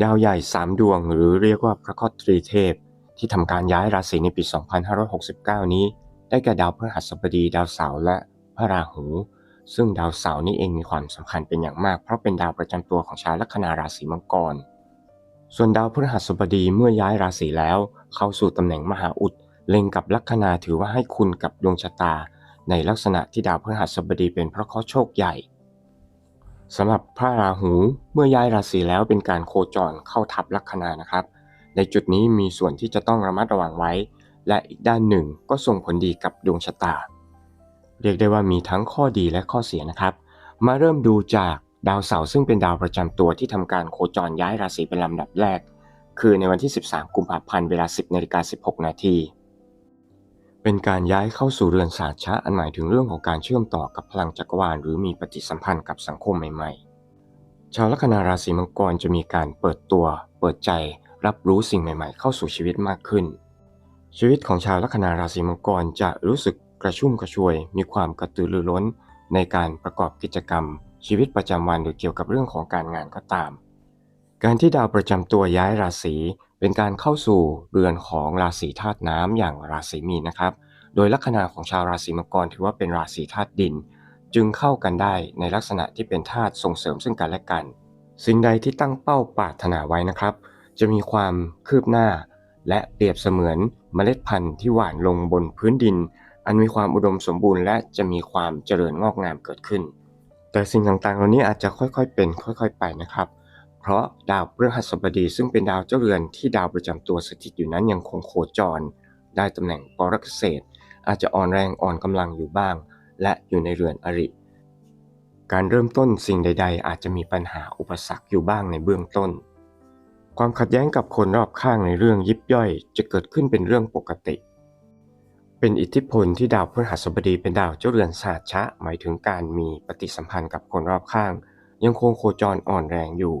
ดาวใหญ่3ดวงหรือเรียกว่าพระคอตรีเทพ ที่ทำการย้ายราศีในปี 2569 นี้ ได้แก่ดาวพฤหัสบดีดาวเสาร์และพระราหู ซึ่งดาวเสาร์นี้เองมีความสำคัญเป็นอย่างมาก เพราะเป็นดาวประจำตัวของชาวลัคนาราศีมังกร ส่วนดาวพฤหัสบดีเมื่อย้ายราศีแล้ว เข้าสู่ตำแหน่งมหาอุดเล็งกับลัคนาถือว่าให้คุณกับดวงชะตา ในลักษณะที่ดาวพฤหัสบดีเป็นพระเคราะห์โชคใหญ่ สำหรับพระราหูเมื่อย้ายราศีแล้วเป็นการโคจรเข้าทับลัคนานะครับ ในจุดนี้มีส่วนที่จะต้องระมัดระวังไว้ และอีกด้านหนึ่งก็ส่งผลดีกับดวงชะตา เรียกได้ว่ามีทั้งข้อดีและข้อเสียนะครับ มาเริ่มดูจากดาวเสาร์ซึ่งเป็นดาวประจำตัวที่ทำการโคจรย้ายราศีเป็นลำดับแรก คือในวันที่ 13 กุมภาพันธ์เวลา 10นาฬิกา16 นาที เป็นการย้ายเข้าสู่เรือนศาสตร์ชะอันหมายถึงเรื่องของการเชื่อมต่อกับพลังจักรวาลหรือมีปฏิสัมพันธ์กับสังคมใหม่ๆ ชาวลัคนาราศีมังกรจะมีการเปิดตัว เปิดใจ รับรู้สิ่งใหม่ ๆ เข้าสู่ชีวิตมากขึ้น ชีวิตของชาวลัคนาราศีมังกรจะรู้สึกกระชุ่มกระชวย มีความกระตือรือร้น ในการประกอบกิจกรรม ชีวิตประจำวันหรือเกี่ยวกับเรื่องของการงานก็ตาม การที่ดาวประจำตัวย้ายราศี เป็นการเข้าสู่เรือนของราศีธาตุน้ำอย่างราศีมีนนะครับ โดยลัคนาของชาวราศีมังกรถือว่าเป็นราศีธาตุดิน จึงเข้ากันได้ในลักษณะที่เป็นธาตุส่งเสริมซึ่งกันและกัน สิ่งใดที่ตั้งเป้าปรารถนาไว้นะครับ จะมีความคืบหน้า และเปรียบเสมือนเมล็ดพันธุ์ที่หว่านลงบนพื้นดิน อันมีความอุดมสมบูรณ์ และจะมีความเจริญงอกงามเกิดขึ้น แต่สิ่งต่างๆ เหล่านี้อาจจะค่อยๆเป็น ค่อย ๆ ไปนะครับ เพราะดาวพฤหัสบดีซึ่งเป็นดาวเจ้าเรือนที่ดาวประจำตัวสถิตอยู่นั้นยังคงโคจร ได้ตำแหน่งปรกเกษตร อาจจะอ่อนแรงอ่อนกำลังอยู่บ้าง และอยู่ในเรือนอริ การเริ่มต้นสิ่งใด ๆ อาจจะมีปัญหาอุปสรรคอยู่บ้างในเบื้องต้น ความขัดแย้งกับคนรอบข้างในเรื่องยิบย่อย จะเกิดขึ้นเป็นเรื่องปกติ เป็นอิทธิพลที่ดาวพฤหัสบดีเป็นดาวเจ้าเรือนศาสชะ หมายถึงการมีปฏิสัมพันธ์กับคนรอบข้าง ยังคงโคจรอ่อนแรงอยู่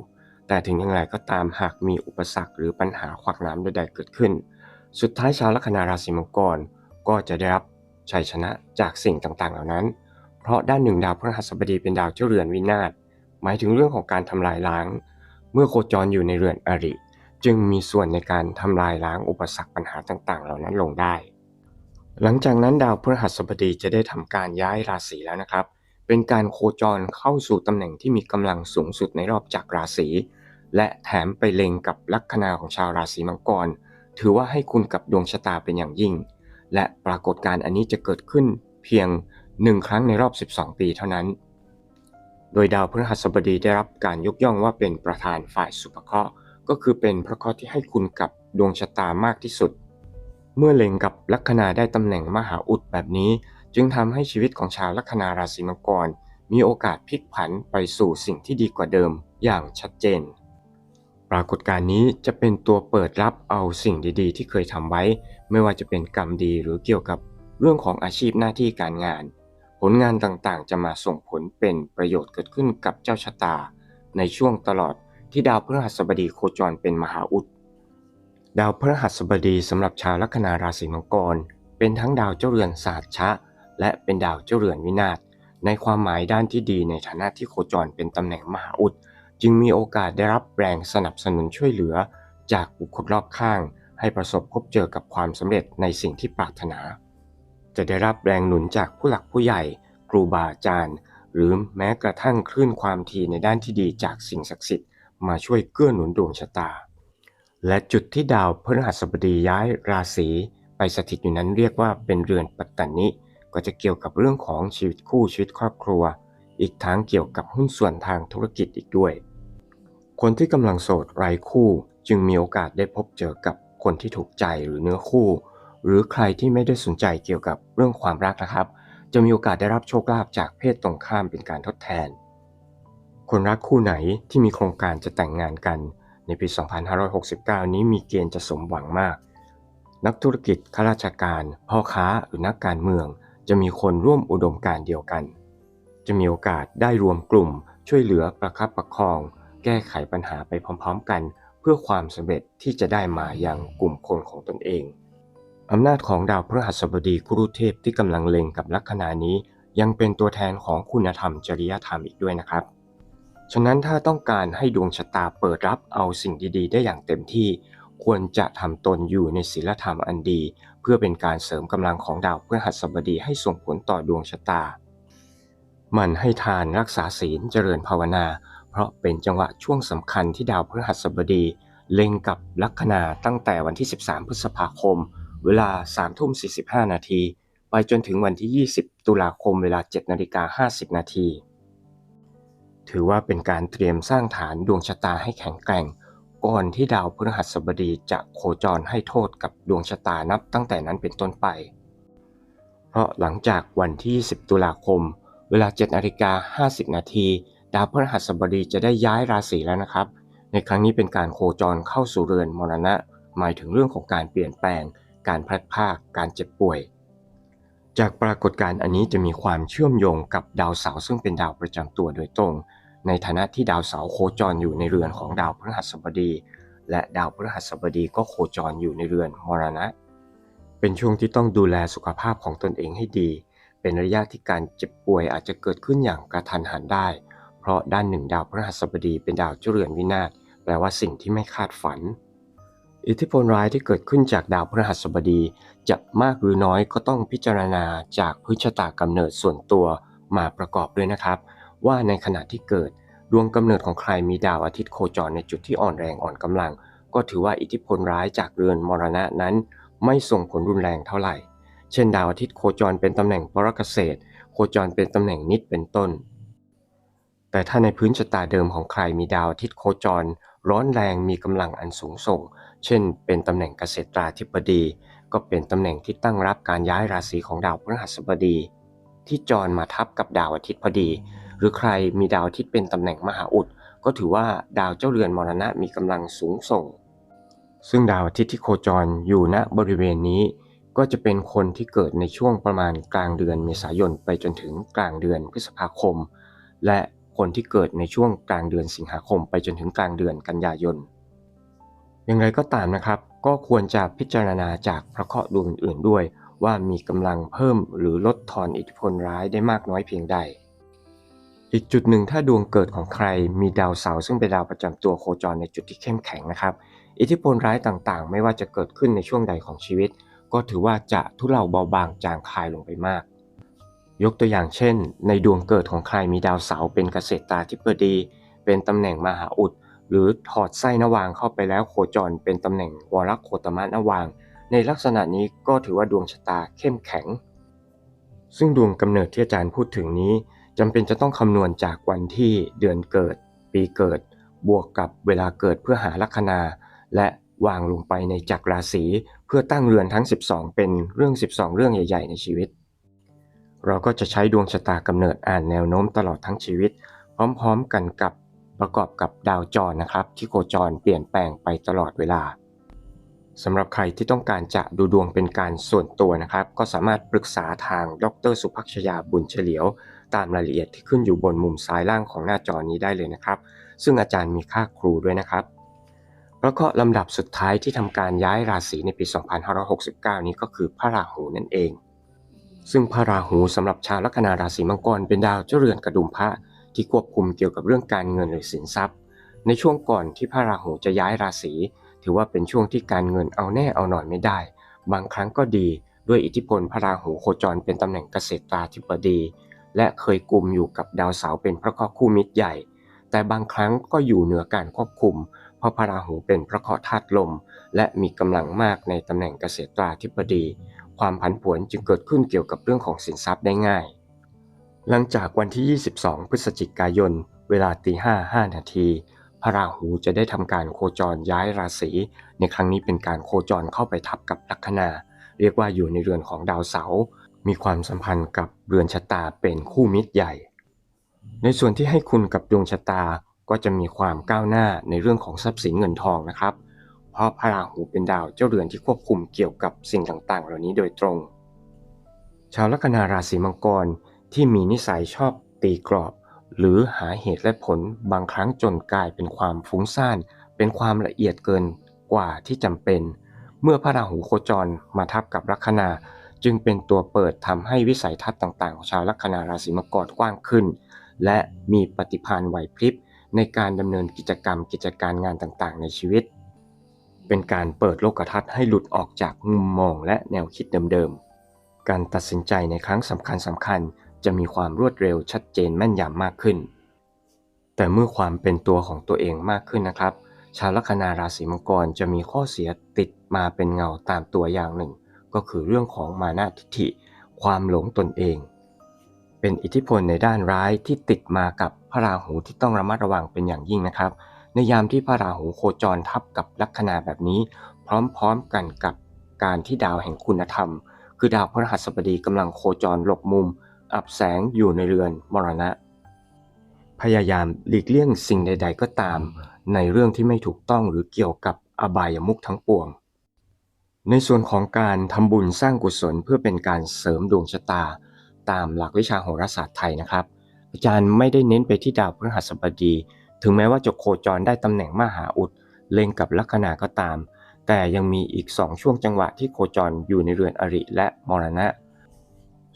แต่ถึงอย่างไรก็ตามหากมีอุปสรรคหรือปัญหาขวากหน้ำใดๆเกิดขึ้น สุดท้ายชาวลัคนาราศีมังกรก็จะได้รับชัยชนะจากสิ่งต่างๆ เหล่านั้น เพราะด้านหนึ่งดาวพฤหัสบดีเป็นดาวเจ้าเรือนวินาศหมายถึงเรื่องของการทำลายล้าง เมื่อโคจรอยู่ในเรือนอริ จึงมีส่วนในการทำลายล้างอุปสรรคปัญหาต่าง ๆ เหล่านั้นลงได้ หลังจากนั้นดาวพฤหัสบดีจะได้ทำการย้ายราศีแล้วนะครับ เป็นการโคจรเข้าสู่ตำแหน่งที่มีกำลังสูงสุดในรอบจักรราศี และแถมไปเล็งกับลัคนาของชาวราศีมังกร ถือว่าให้คุณกับดวงชะตาเป็นอย่างยิ่ง และปรากฏการณ์อันนี้จะเกิดขึ้นเพียงหนึ่งครั้งในรอบ 12 ปีเท่านั้น โดยดาวพฤหัสบดีได้รับการยกย่องว่าเป็นประธานฝ่ายสุภเคราะห์ ก็คือเป็นพระเคราะห์ที่ให้คุณกับดวงชะตามากที่สุด เมื่อเล็งกับลัคนาได้ตำแหน่งมหาอุดแบบนี้ จึงทำให้ชีวิตของชาวลัคนาราศีมังกร มีโอกาสพลิกผันไปสู่สิ่งที่ดีกว่าเดิมอย่างชัดเจน ปรากฏการณ์นี้จะเป็นตัวเปิดรับเอาสิ่งดีๆ ที่เคยทำไว้ ไม่ว่าจะเป็นกรรมดีหรือเกี่ยวกับเรื่องของอาชีพหน้าที่การงาน ผลงานต่างๆ จะมาส่งผลเป็นประโยชน์เกิดขึ้นกับเจ้าชะตา ในช่วงตลอดที่ดาวพฤหัสบดีโคจรเป็นมหาอุดดาวพฤหัสบดีสำหรับชาวลัคนาราศีมังกร เป็นทั้งดาวเจ้าเรือนศาสตร์ชะ และเป็นดาวเจ้าเรือนวินาศในความหมายด้านที่ดีในฐานะที่โคจรเป็นตำแหน่งมหาอุด จึงมีโอกาสได้รับแรงสนับสนุนช่วยเหลือ จากบุคคลรอบข้าง ให้ประสบพบเจอกับความสำเร็จในสิ่งที่ปรารถนา จะได้รับแรงหนุนจากผู้หลักผู้ใหญ่ ครูบาอาจารย์ หรือแม้กระทั่งคลื่นความถี่ในด้านที่ดีจากสิ่งศักดิ์สิทธิ์มาช่วยเกื้อหนุนดวงชะตา และจุดที่ดาวพฤหัสบดีย้ายราศีไปสถิตอยู่นั้นเรียกว่าเป็นเรือนปัตตานิ ก็จะเกี่ยวกับเรื่องของชีวิตคู่ชีวิตครอบครัว อีกทั้งเกี่ยวกับหุ้นส่วนทางธุรกิจอีกด้วย คนที่กำลังโสดไร้คู่จึงมีโอกาสได้พบเจอกับคนที่ถูกใจหรือเนื้อคู่ หรือใครที่ไม่ได้สนใจเกี่ยวกับเรื่องความรักนะครับ จะมีโอกาสได้รับโชคลาภจากเพศตรงข้ามเป็นการทดแทน คนรักคู่ไหนที่มีโครงการจะแต่งงานกันในปี 2569 นี้มีเกณฑ์จะสมหวังมาก นักธุรกิจข้าราชการ พ่อค้าหรือนักการเมือง จะมีคนร่วมอุดมการเดียวกัน จะมีโอกาสได้รวมกลุ่ม ช่วยเหลือประคับประคอง แก้ไขปัญหาไปพร้อม ๆ กัน เพื่อความสำเร็จที่จะได้มาอย่างกลุ่มคนของตนเองอำนาจของดาวพฤหัสบดีกุรุเทพที่กำลังเล็งกับลัคนานี้ ยังเป็นตัวแทนของคุณธรรมจริยธรรมอีกด้วยนะครับ ฉะนั้นถ้าต้องการให้ดวงชะตาเปิดรับเอาสิ่งดีๆ ได้อย่างเต็มที่ ควรจะทำตนอยู่ในศีลธรรมอันดี เพื่อเป็นการเสริมกำลังของดาวพฤหัสบดีให้ส่งผลต่อดวงชะตา มันให้ทานรักษาศีลเจริญภาวนา เพราะเป็นจังหวะช่วงสำคัญที่ดาวพฤหัสบดีเล็งกับลัคนาตั้งแต่วันที่ 13 พฤษภาคม เวลา3ทุ่ม45 นาที ไปจนถึงวันที่ 20 ตุลาคมเวลา7นาฬิกา50 นาที ถือว่าเป็นการเตรียมสร้างฐานดวงชะตาให้แข็งแกร่ง ก่อนที่ดาวพฤหัสบดีจะโคจรให้โทษกับดวงชะตานับตั้งแต่นั้นเป็นต้นไป เพราะหลังจากวันที่ 10 ตุลาคม เวลา7นาฬิกา50 นาที ดาวพฤหัสบดีจะได้ย้ายราศีแล้วนะครับ ในครั้งนี้เป็นการโคจรเข้าสู่เรือนมรณะ หมายถึงเรื่องของการเปลี่ยนแปลง การพลัดพราก การเจ็บป่วย จากปรากฏการณ์อันนี้จะมีความเชื่อมโยงกับดาวเสาร์ซึ่งเป็นดาวประจำตัวโดยตรง ในฐานะที่ดาวเสาร์โคจรอยู่ในเรือนของดาวพฤหัสบดี และดาวพฤหัสบดีก็โคจรอยู่ในเรือนมรณะ เป็นช่วงที่ต้องดูแลสุขภาพของตนเองให้ดี เป็นระยะที่การเจ็บป่วยอาจจะเกิดขึ้นอย่างกระทันหันได้ เพราะด้านหนึ่งดาวพฤหัสบดีเป็นดาวเจ้าเรือนวินาศแปลว่าสิ่งที่ไม่คาดฝัน อิทธิพลร้ายที่เกิดขึ้นจากดาวพฤหัสบดีจะมากหรือน้อยก็ต้องพิจารณาจากพื้นชะตากำเนิดส่วนตัวมาประกอบด้วยนะครับ ว่าในขณะที่เกิด ดวงกำเนิดของใครมีดาวอาทิตย์โคจรในจุดที่อ่อนแรงอ่อนกำลัง ก็ถือว่าอิทธิพลร้ายจากเรือนมรณะนั้น ไม่ส่งผลรุนแรงเท่าไหร่ เช่น ดาวอาทิตย์โคจรเป็นตำแหน่งปรกเกษตร โคจรเป็นตำแหน่งนิดเป็นต้น แต่ถ้าในพื้นชะตาเดิมของใครมีดาวอาทิตย์โคจร ร้อนแรงมีกำลังอันสูงส่ง เช่น เป็นตำแหน่งเกษตราธิบดี ก็เป็นตำแหน่งที่ตั้งรับการย้ายราศีของดาวพฤหัสบดีที่จรมาทับกับดาวอาทิตย์พอดี รือใครมีดาวอาทิตย์เป็นตำแหน่งมหาอุด ก็ถือว่าดาวเจ้าเรือนมรณะมีกำลังสูงส่ง ซึ่งดาวอาทิตย์ที่โคจรอยู่ณบริเวณนี้ ก็จะเป็นคนที่เกิดในช่วงประมาณกลางเดือนเมษายนไปจนถึงกลางเดือนพฤษภาคม และคนที่เกิดในช่วงกลางเดือนสิงหาคม ไปจนถึงกลางเดือนกันยายนอย่างไรก็ตามนะครับ ก็ควรจะพิจารณาจากพระเคราะห์ดวงอื่นๆด้วย ว่ามีกำลังเพิ่มหรือลดทอนอิทธิพลร้ายได้มากน้อยเพียงใด อีกจุดหนึ่งถ้าดวงเกิดของใครมีดาวเสาร์ซึ่งเป็นดาวประจำตัวโคจรในจุดที่เข้มแข็งนะครับ อิทธิพลร้ายต่างๆ ไม่ว่าจะเกิดขึ้นในช่วงใดของชีวิต ก็ถือว่าจะทุเลาเบาบางจางคายลงไปมาก ยกตัวอย่างเช่น ในดวงเกิดของใครมีดาวเสาร์เป็นเกษตราธิบดี เป็นตำแหน่งมหาอุด หรือถอดไส้นวางเข้าไปแล้วโคจร เป็นตำแหน่งวรโคตมะนวาง ในลักษณะนี้ก็ถือว่าดวงชะตาเข้มแข็ง ซึ่งดวงกำเนิดที่อาจารย์พูดถึงนี้ จำเป็นจะต้องคำนวณจากวันที่เดือนเกิด ปีเกิด บวกกับเวลาเกิดเพื่อหาลัคนา และวางลงไปในจักรราศีเพื่อตั้งเรือนทั้ง 12 เป็นเรื่อง 12 เรื่องใหญ่ ๆ ในชีวิต เราก็จะใช้ดวงชะตากำเนิดอ่านแนวโน้มตลอดทั้งชีวิต พร้อมๆกันกับประกอบกับดาวจรนะครับ ที่โคจรเปลี่ยนแปลงไปตลอดเวลาสำหรับใครที่ต้องการจะดูดวงเป็นการส่วนตัวนะครับ ก็สามารถปรึกษาทางดรสุภักชยาบุญเฉลียว ตามรายละเอียดที่ขึ้นอยู่บนมุมซ้ายล่างของหน้าจอนี้ได้เลยนะครับ ซึ่งอาจารย์มีค่าครูด้วยนะครับแล้วก็ลำดับสุดท้ายที่ทำการย้ายราศีในปี 2569 นี้ก็คือพระราหูนั่นเอง ซึ่งพระราหูสำหรับชาวลัคนาราศีมังกรเป็นดาวเจ้าเรือนกระดุมพระที่ควบคุมเกี่ยวกับเรื่องการเงินหรือสินทรัพย์ ในช่วงก่อนที่พระราหูจะย้ายราศีถือว่าเป็นช่วงที่การเงินเอาแน่เอาหน่อยไม่ได้ บางครั้งก็ดีด้วยอิทธิพลพระราหูโคจรเป็นตำแหน่งเกษตราธิบดี และเคยกลุ่มอยู่กับดาวเสาร์เป็นพระเคราะห์คู่มิตรใหญ่ แต่บางครั้งก็อยู่เหนือการควบคุม เพราะพระราหูเป็นพระเคราะห์ธาตุลม และมีกำลังมากในตำแหน่งเกษตราธิบดี ความผันผวนจึงเกิดขึ้นเกี่ยวกับเรื่องของสินทรัพย์ได้ง่าย หลังจากวันที่ 22 พฤศจิกายน เวลาตีห้าห้านาทีพระราหูจะได้ทำการโคจรย้ายราศี ในครั้งนี้เป็นการโคจรเข้าไปทับกับลัคนา เรียกว่าอยู่ในเรือนของดาวเสาร์ มีความสัมพันธ์กับเรือนชะตาเป็นคู่มิตรใหญ่ ในส่วนที่ให้คุณกับดวงชะตาก็จะมีความก้าวหน้าในเรื่องของทรัพย์สินเงินทองนะครับ เพราะพระราหูเป็นดาวเจ้าเรือนที่ควบคุมเกี่ยวกับสิ่งต่างๆ เหล่านี้โดยตรง ชาวลัคนาราศีมังกรที่มีนิสัยชอบตีกรอบ หรือหาเหตุและผลบางครั้งจนกลายเป็นความฟุ้งซ่านเป็นความละเอียดเกินกว่าที่จำเป็น เมื่อพระราหูโคจรมาทับกับลัคนา จึงเป็นตัวเปิดทำให้วิสัยทัศน์ต่างๆ ของชาวลัคนาราศีมังกรกว้างขึ้น และมีปฏิภาณไหวพริบในการดำเนินกิจกรรมกิจการงานต่างๆ ในชีวิต เป็นการเปิดโลกทัศน์ให้หลุดออกจากมุมมองและแนวคิดเดิมๆ การตัดสินใจในครั้งสำคัญสำคัญๆจะมีความรวดเร็วชัดเจนแม่นยำมากขึ้น แต่เมื่อความเป็นตัวของตัวเองมากขึ้นนะครับ ชาวลัคนาราศีมังกรจะมีข้อเสียติดมาเป็นเงาตามตัวอย่างหนึ่ง ก็คือเรื่องของมานะทิฐิ ความหลงตนเอง เป็นอิทธิพลในด้านร้ายที่ติดมากับพระราหูที่ต้องระมัดระวังเป็นอย่างยิ่งนะครับ ในยามที่พระราหูโคจรทับกับลัคนาแบบนี้ พร้อมๆกันกับการที่ดาวแห่งคุณธรรม คือดาวพฤหัสบดีกำลังโคจรหลบมุม อับแสงอยู่ในเรือนมรณะ พยายามหลีกเลี่ยงสิ่งใด ๆ ก็ตาม ในเรื่องที่ไม่ถูกต้องหรือเกี่ยวกับอบายมุขทั้งปวง ในส่วนของการทำบุญสร้างกุศลเพื่อเป็นการเสริมดวงชะตา ตามหลักวิชาโหราศาสตร์ไทยนะครับ อาจารย์ไม่ได้เน้นไปที่ดาวพฤหัสบดี ถึงแม้ว่าจะโคจรได้ตำแหน่งมหาอุดเล็งกับลัคนาก็ตาม แต่ยังมีอีกสองช่วงจังหวะที่โคจรอยู่ในเรือนอริและมรณะ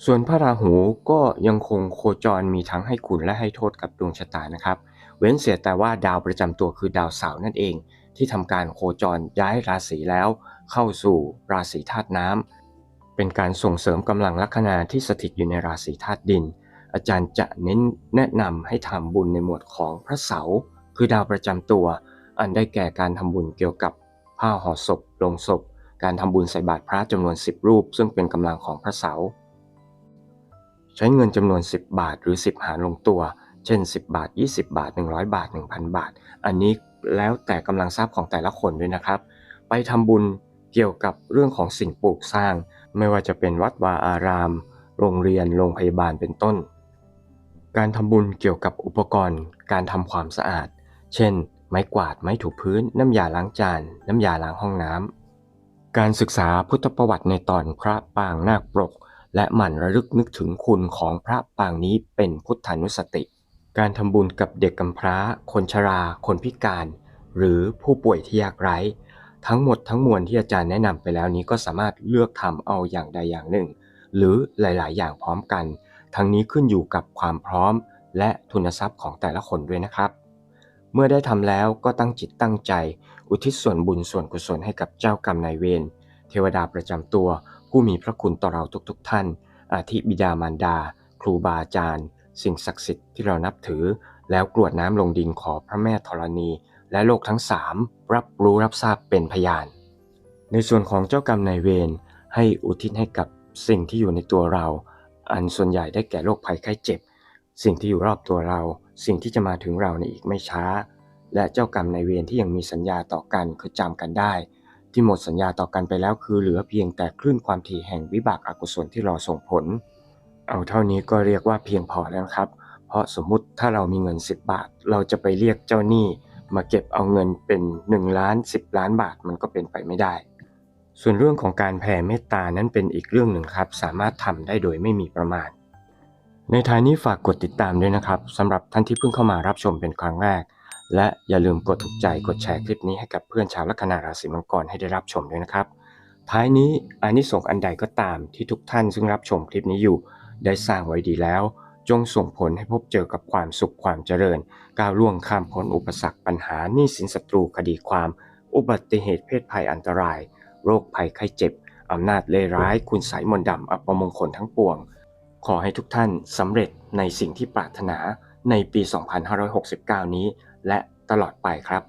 ส่วนพระราหูก็ยังคงโคจรมีทั้งให้คุณและให้โทษกับดวงชะตานะครับ เว้นเสียแต่ว่าดาวประจำตัวคือดาวเสาร์นั่นเอง ที่ทำการโคจรย้ายราศีแล้ว เข้าสู่ราศีธาตุน้ำเป็นการส่งเสริมกำลังลัคนาที่สถิตอยู่ในราศีธาตุดิน อาจารย์จะเน้นแนะนำให้ทำบุญในหมวดของพระเสาคือดาวประจำตัว อันได้แก่การทำบุญเกี่ยวกับผ้าห่อศพลงศพ การทำบุญใส่บาตรพระจำนวน 10 รูป ซึ่งเป็นกำลังของพระเสาใช้เงินจำนวน 10 บาทหรือ 10 หารลงตัว เช่น 10 บาท 20 บาท 100 บาท 1,000 บาท อันนี้แล้วแต่กำลังทรัพย์ของแต่ละคนด้วยนะครับ ไปทำบุญ เกี่ยวกับเรื่องของสิ่งปลูกสร้าง ไม่ว่าจะเป็นวัดวาอาราม โรงเรียน โรงพยาบาลเป็นต้น การทำบุญเกี่ยวกับอุปกรณ์ การทำความสะอาด เช่น ไม้กวาด ไม้ถูพื้น น้ำยาล้างจาน น้ำยาล้างห้องน้ำ การศึกษาพุทธประวัติในตอนพระปางนาคปรก และหมั่นระลึกนึกถึงคุณของพระปางนี้เป็นพุทธานุสติ การทำบุญกับเด็กกำพร้า คนชรา คนพิการ หรือผู้ป่วยที่ยากไร้ ทั้งหมดทั้งมวลที่อาจารย์แนะนำไปแล้วนี้ก็สามารถเลือกทำเอาอย่างใดอย่างหนึ่ง หรือหลาย ๆ อย่างพร้อมกัน ทั้งนี้ขึ้นอยู่กับความพร้อม และทุนทรัพย์ของแต่ละคนด้วยนะครับ เมื่อได้ทำแล้วก็ตั้งจิตตั้งใจ อุทิศส่วนบุญส่วนกุศลให้กับเจ้ากรรมนายเวรเทวดาประจำตัว ผู้มีพระคุณต่อเราทุก ๆ ท่าน อาทิบิดามารดา ครูบาอาจารย์ สิ่งศักดิ์สิทธิ์ที่เรานับถือ แล้วกรวดน้ำลงดินขอพระแม่ธรณี และโลกทั้งสามรับรู้รับทราบเป็นพยาน ในส่วนของเจ้ากรรมนายเวรให้อุทิศให้กับสิ่งที่อยู่ในตัวเรา อันส่วนใหญ่ได้แก่โรคภัยไข้เจ็บ สิ่งที่อยู่รอบตัวเรา สิ่งที่จะมาถึงเราในอีกไม่ช้า และเจ้ากรรมนายเวรที่ยังมีสัญญาต่อกันคือจำกันได้ ที่หมดสัญญาต่อกันไปแล้วคือเหลือเพียงแต่คลื่นความถี่แห่งวิบากอกุศลที่รอส่งผล เอาเท่านี้ก็เรียกว่าเพียงพอแล้วครับ เพราะสมมุติถ้าเรามีเงิน 10 บาท เราจะไปเรียกเจ้าหนี้ มาเก็บเอาเงินเป็น 1 ล้าน 10 ล้านบาทมันก็เป็นไปไม่ได้ ส่วนเรื่องของการแผ่เมตตานั้นเป็นอีกเรื่องหนึ่งครับ สามารถทำได้โดยไม่มีประมาณ ในท้ายนี้ฝากกดติดตามด้วยนะครับสำหรับท่านที่เพิ่งเข้ามารับชมเป็นครั้งแรก และอย่าลืมกดถูกใจกดแชร์คลิปนี้ให้กับเพื่อนชาวลัคนาราศีมังกรให้ได้รับชมด้วยนะครับ ท้ายนี้อานิสงส์อันใดก็ตามที่ทุกท่านซึ่งรับชมคลิปนี้อยู่ ได้สร้างไว้ดีแล้ว จงส่งผลให้พบเจอกับความสุขความเจริญ ก้าวล่วงข้ามพ้นอุปสรรคปัญหาหนี้สินศัตรูคดีความ อุบัติเหตุเพศภัยอันตราย โรคภัยไข้เจ็บ อำนาจเลวร้าย คุณไสยมนต์ดำอัปมงคลทั้งปวง ขอให้ทุกท่านสำเร็จในสิ่งที่ปรารถนาในปี 2569 นี้ และตลอดไปครับ